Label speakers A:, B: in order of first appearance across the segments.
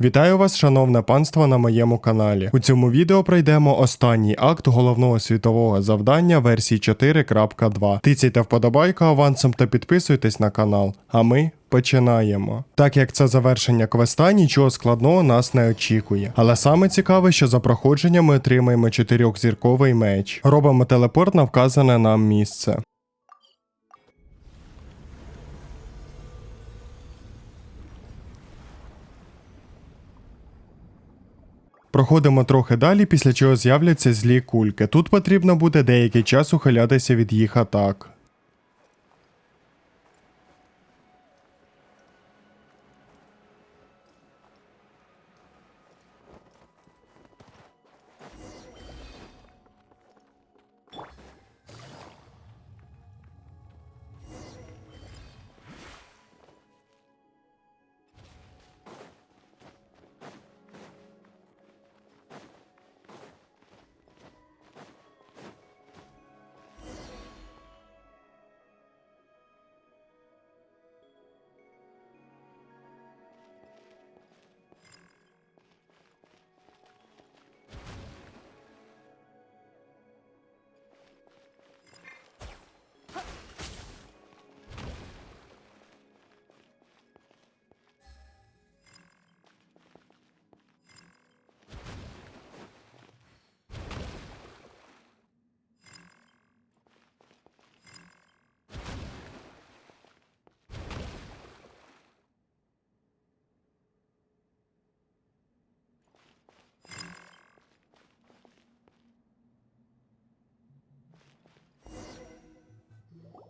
A: Вітаю вас, шановне панство, на моєму каналі. У цьому відео пройдемо останній акт головного світового завдання версії 4.2. Тицяйте вподобайку авансом та підписуйтесь на канал. А ми починаємо. Так як це завершення квеста, нічого складного нас не очікує. Але саме цікаве, що за проходження ми отримаємо чотирьохзірковий меч. Робимо телепорт на вказане нам місце. Проходимо трохи далі, після чого з'являться злі кульки. Тут потрібно буде деякий час ухилятися від їх атак.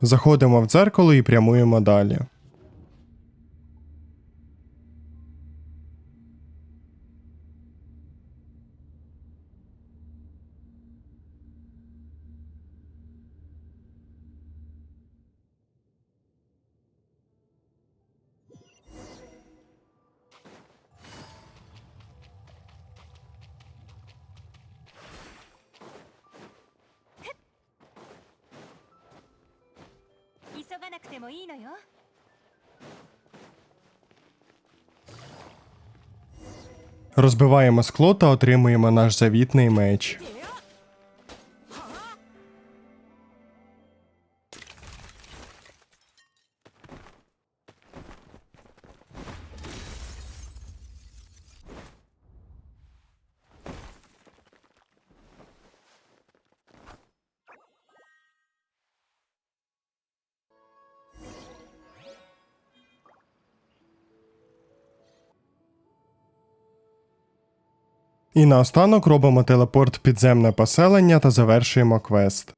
A: Заходимо в дзеркало і прямуємо далі.「
B: 急がなくてもいいのよ」
A: Розбиваємо скло та отримуємо наш завітний меч. І наостанок робимо телепорт в підземне поселення та завершуємо квест.